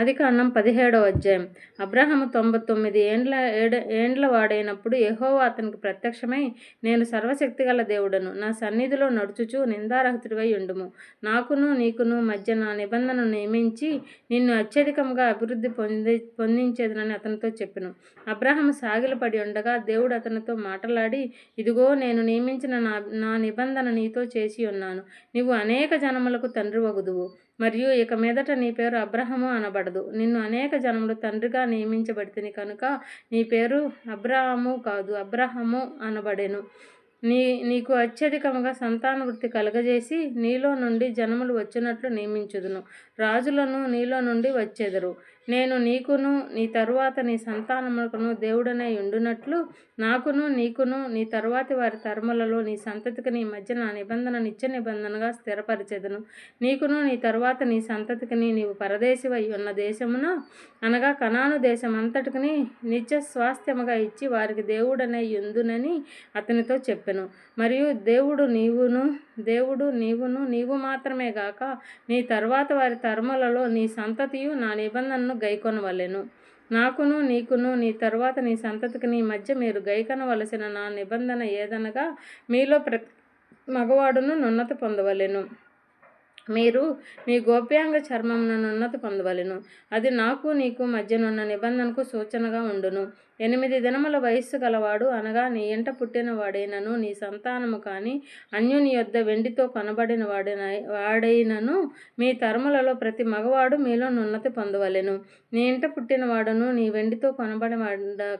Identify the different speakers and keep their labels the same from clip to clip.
Speaker 1: అది పదిహేడవ అధ్యాయం. అబ్రహము తొంభై తొమ్మిది ఏండ్ల ఏడ ఏండ్ల వాడైనప్పుడు యహోవా అతనికి ప్రత్యక్షమై నేను సర్వశక్తిగల దేవుడను నా సన్నిధిలో నడుచుచు నిందారహితుడివై ఉండుము. నాకును నీకును మధ్య నా నిబంధనను నియమించి నిన్ను అత్యధికంగా అభివృద్ధి పొంది పొందించేదనని అతనితో చెప్పెను. అబ్రహము సాగిలపడి ఉండగా దేవుడు అతనితో మాట్లాడి ఇదిగో నేను నియమించిన నా నా నిబంధన నీతో చేసి ఉన్నాను. నీవు అనేక జనములకు తండ్రి వగుదువు. మరియు ఇక మీదట నీ పేరు అబ్రహము అనబడదు. నిన్ను అనేక జనములు తండ్రిగా నియమించబడితిని కనుక నీ పేరు అబ్రహము కాదు అబ్రహము అనబడెను. నీ నీకు అత్యధికముగా సంతాన వృత్తి కలగజేసి నీలో నుండి జనములు వచ్చినట్లు నియమించుదును. రాజులను నీలో నుండి వచ్చెదరు. నేను నీకును నీ తరువాత నీ సంతానములకును దేవుడనే ఉండునట్లు నాకును నీకును నీ తరువాతి వారి తరములలో నీ సంతతికి నీ మధ్య నా నిబంధన నిత్య నిబంధనగా స్థిరపరిచెదను. నీకును నీ తరువాత నీ సంతతికి నీవు పరదేశివై ఉన్న దేశమున అనగా కనాను దేశం అంతటికి నిత్య స్వాస్థ్యముగా ఇచ్చి వారికి దేవుడనే ఉందునని అతనితో చెప్పెను. మరియు దేవుడు నీవును దేవుడు నీవును నీవు మాత్రమే గాక నీ తర్వాత వారి తరములలో నీ సంతతియు నా నిబంధనను గైకొనవలెను. నాకును నీకును నీ తరువాత నీ సంతతికి నీ మధ్య మీరు గైకొనవలసిన నా నిబంధన ఏదనగా మీలో ప్రతి మగవాడును నున్నత పొందవలెను. మీరు మీ గోప్యాంగ చర్మమున ఉన్నత పొందవలెను. అది నాకు నీకు మధ్యనున్న నిబంధనకు సూచనగా ఉండును. ఎనిమిది దినముల వయస్సు గలవాడు అనగా నీ ఇంట పుట్టినవాడైనను నీ సంతానము కానీ అన్యుని యొద్ద వెండితో కొనబడిన వాడిన వాడైనను మీ తరములలో ప్రతి మగవాడు మీలో నున్నతి పొందవలెను. నీ ఇంట పుట్టిన వాడును నీ వెండితో కొనబడి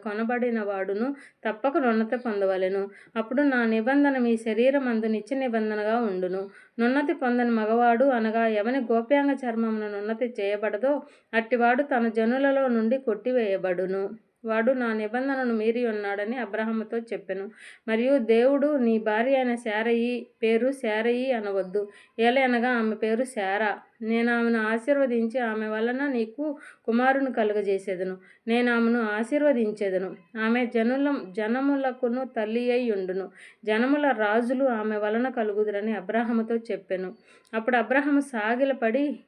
Speaker 1: కొనబడిన వాడును తప్పక నున్నతి పొందవలెను. అప్పుడు నా నిబంధన మీ శరీరం అందు నిత్య నిబంధనగా ఉండును. నున్నతి పొందని మగవాడు అనగా ఎవని గోప్యాంగ చర్మమును నున్నతి చేయబడదో అట్టివాడు తన జనులలో నుండి కొట్టివేయబడును. వాడు నా నిబంధనను మీరి ఉన్నాడని అబ్రహముతో చెప్పెను. మరియు దేవుడు నీ భార్య అయిన శారయి పేరు శారయి అనవద్దు. ఏలైనగా ఆమె పేరు శారా. నేను ఆమెను ఆశీర్వదించి ఆమె వలన నీకు కుమారుని కలుగజేసేదను. నేను ఆమెను ఆశీర్వదించేదను. ఆమె జనుల జనములకును తల్లి అయి ఉండును. జనముల రాజులు ఆమె వలన కలుగుదురని అబ్రహముతో చెప్పెను. అప్పుడు అబ్రహము సాగిలపడి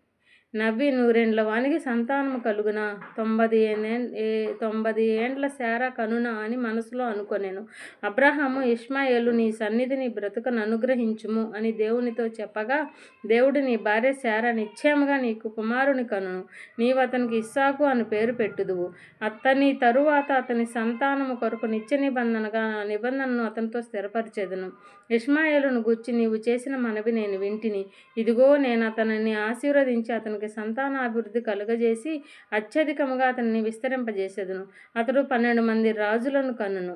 Speaker 1: నవ్వి నూరేండ్ల వానికి సంతానము కలుగున? తొంభది తొంభది ఏండ్ల శార కనున అని మనసులో అనుకొనెను. అబ్రహాము ఇష్మాయేలు నీ సన్నిధిని బ్రతుకను అనుగ్రహించుము అని దేవునితో చెప్పగా దేవుడు నీ భార్య శార నిశ్చయముగా నీకు కుమారుని కనును. నీవు అతనికి ఇస్సాకు అని పేరు పెట్టుదువు. అతని తరువాత అతని సంతానము కొరకు నిత్య నిబంధనగా నా నిబంధనను అతనితో స్థిరపరిచేదను. ఇష్మాయేలును గుచ్చి నీవు చేసిన మనవి నేను వింటిని. ఇదిగో నేను అతనిని ఆశీర్వదించి అతనికి సంతానాభివృద్ధి కలుగజేసి అత్యధికముగా అతనిని విస్తరింపజేసేదను. అతడు పన్నెండు మంది రాజులను కన్నును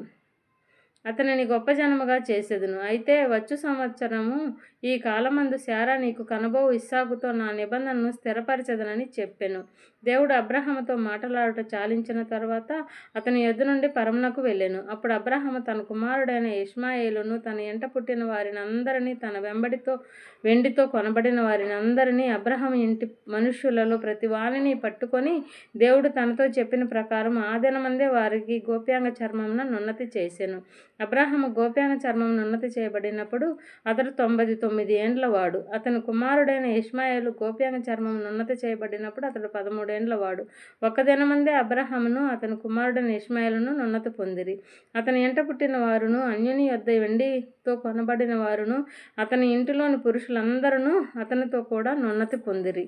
Speaker 1: అతనిని గొప్ప జనముగా చేసేదను. అయితే వచ్చు సంవత్సరము ఈ కాలమందు శారా నీకు కనబోవు ఇస్సాకుతో నా నిబంధనను స్థిరపరచదనని చెప్పాను. దేవుడు అబ్రహముతో మాట్లాడుట చాలించిన తర్వాత అతని ఎద్దు నుండి పరమునకు వెళ్ళాను. అప్పుడు అబ్రహము తన కుమారుడైన ఇష్మాయేలును తన ఎంట పుట్టిన వారిని అందరినీ తన వెంబడితో వెండితో కొనబడిన వారిని అందరినీ అబ్రహం ఇంటి మనుష్యులలో ప్రతి వారిని పట్టుకొని దేవుడు తనతో చెప్పిన ప్రకారం ఆ దినమందే వారికి గోప్యాంగ చర్మమున నున్నతి చేశాను అబ్రహము గోప్యాంగ చర్మం ఉన్నతి చేయబడినప్పుడు అతడు తొంభై తొమ్మిది ఏండ్ల వాడు. అతని కుమారుడైన ఇష్మాయేలు గోప్యాంగ చర్మం ఉన్నతి చేయబడినప్పుడు అతడు పదమూడేండ్ల వాడు. ఒక దినమందే అబ్రహమును అతని కుమారుడైన ఇష్మాయేలును నున్నతి పొందిరి. అతని ఇంట పుట్టిన వారును అన్యుని యొద్ద వెండితో కొనబడిన వారును అతని ఇంటిలోని పురుషులందరూ అతనితో కూడా నున్నతి పొందిరి.